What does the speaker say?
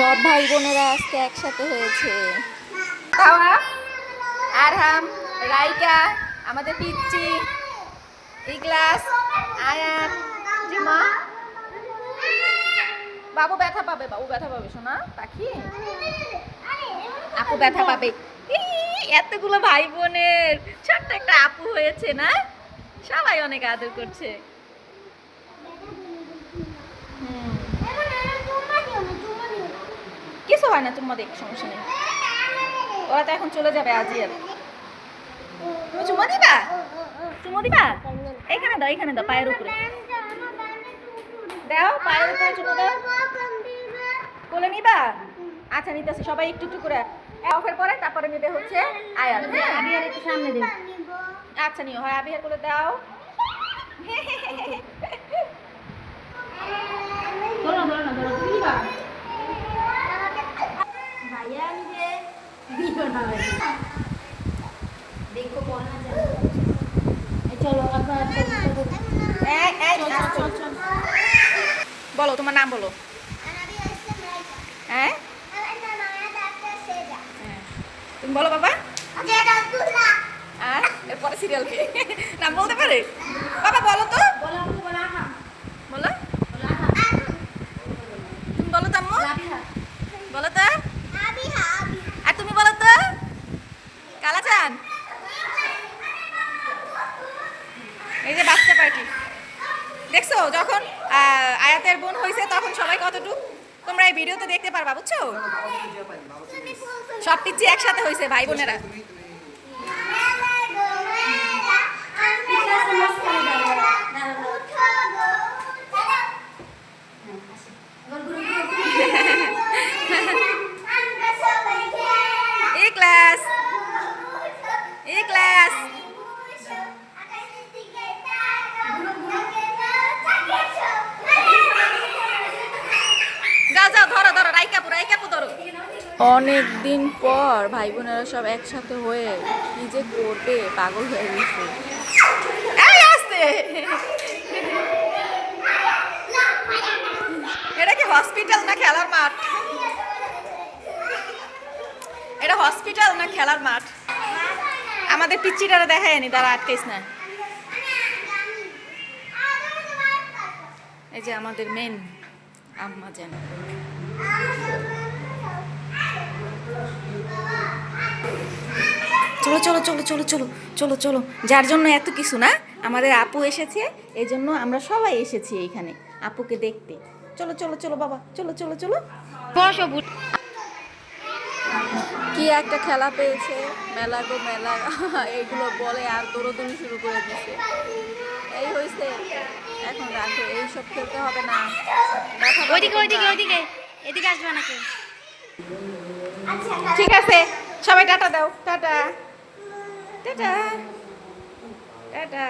সব ভাই বোনেরা আজকে একসাথে হয়েছে। আরহাম রাইকা আমাদের পিচ্চি ইগলাস আয়ান জিমা। বাবু ব্যথা পাবে বাবু ব্যথা পাবে শোনা পাখি। আপু ব্যথা পাবে। এতগুলো ভাই বোনের। ছোট্ট একটা আপু হয়েছে না? সবাই অনেক আদর করছে। হুম, কিছু হয় না তোমার দেখ সমস্যা নেই। ওরা তো এখন চলে যাবে আজই আর তুমি চুমা দিবা? চুমা দিবা? এখানে দাও এখানে দাও পায়ের উপরে। দাও পায়ের উপরে চুমো দাও। কোলে নিবা? আচ্ছা নিতেছি। সবাই একটু একটু করে অফের পরে তারপরে নেবে হচ্ছে আয়াত হ্যাঁ আমি আর একটু সামনে দিই আচ্ছা নিও। হয় আবিহার কোলে দাও। দিও না দেখো কোন না যায় চলো আবার এই, এই, আসো। বলো তোমার নাম বলো হ্যাঁ হ্যাঁ। তুমি বলো বাবা আর এরপরে সিরিয়াল কে নাম বলতে পারে বাবা বলো তো বলো আপু বলো আহা বলো বলো আহা তুমি বলো তো আম্মু রাবিহা বলো তো আর তুমি বলো তো কালাচান এই যে বাচ্চা পার্টি। দেখছ, যখন আয়াতের বোন হয়েছে তখন সবাই কতটুকু? তোমরা এই ভিডিওতে দেখতে পারবা, বুঝছ? সব পিচ্ছি একসাথে হয়েছে ভাই বোনেরা। অনেক দিন পর ভাই বোনেরা সব একসাথে হয়ে কি যে করবে, পাগল হয়ে গেছে। এটা কি হসপিটাল না খেলার মাঠ? এটা হসপিটাল না খেলার মাঠ? আমাদের পিচ্চিটারা দেখায় নি, তারা আটকাইস না। এই যে আমাদের মেন আম্মা যেন। চলো চলো চলো চলো চলো চলো চলো। যার জন্য এত কিছু না আমাদের আপু এসেছে এই জন্য আমরা সবাই এসেছি এইখানে আপুকে দেখতে। চলো চলো চলো বাবা চলো চলো চলো। কি একটা খেলা পেয়েছে মেলা গো মেলা এগুলো বলে আর দৌড়দৌড়ি শুরু করে দিছে। এই হয়েছে এখন রাখো এইসব খেলতে হবে না। ওইদিকে ওইদিকে ওইদিকে এদিকে আসবে নাকি? ঠিক আছে সবাই টাটা দাও টাটা। টাটা। টাটা।